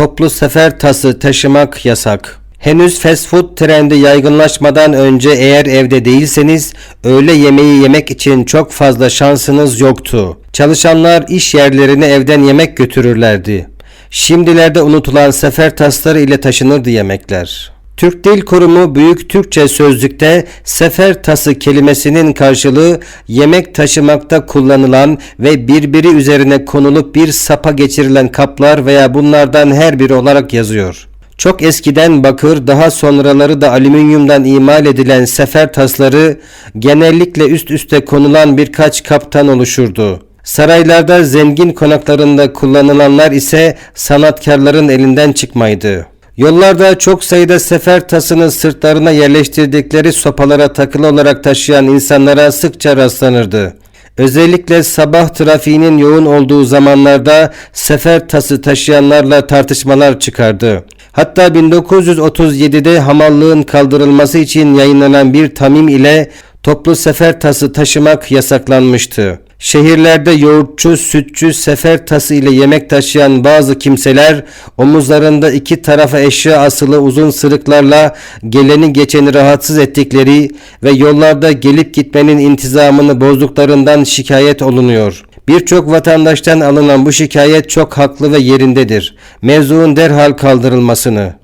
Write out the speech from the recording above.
toplu sefer tası taşımak yasak. Henüz fast food trendi yaygınlaşmadan önce eğer evde değilseniz öğle yemeği yemek için çok fazla şansınız yoktu. Çalışanlar iş yerlerine evden yemek götürürlerdi. Şimdilerde unutulan sefer tasları ile taşınırdı yemekler. Türk Dil Kurumu Büyük Türkçe Sözlük'te sefer tası kelimesinin karşılığı yemek taşımakta kullanılan ve birbiri üzerine konulup bir sapa geçirilen kaplar veya bunlardan her biri olarak yazıyor. Çok eskiden bakır, daha sonraları da alüminyumdan imal edilen sefer tasları genellikle üst üste konulan birkaç kaptan oluşurdu. Saraylarda zengin konaklarında kullanılanlar ise sanatkarların elinden çıkmaydı. Yollarda çok sayıda sefer tasını sırtlarına yerleştirdikleri sopalara takılı olarak taşıyan insanlara sıkça rastlanırdı. Özellikle sabah trafiğinin yoğun olduğu zamanlarda sefer tası taşıyanlarla tartışmalar çıkardı. Hatta 1937'de hamallığın kaldırılması için yayınlanan bir tamim ile toplu sefer tası taşımak yasaklanmıştı. Şehirlerde yoğurtçu, sütçü, sefer tası ile yemek taşıyan bazı kimseler omuzlarında iki tarafa eşya asılı uzun sırıklarla geleni geçeni rahatsız ettikleri ve yollarda gelip gitmenin intizamını bozduklarından şikayet olunuyor. Birçok vatandaştan alınan bu şikayet çok haklı ve yerindedir. Mevzuun derhal kaldırılmasını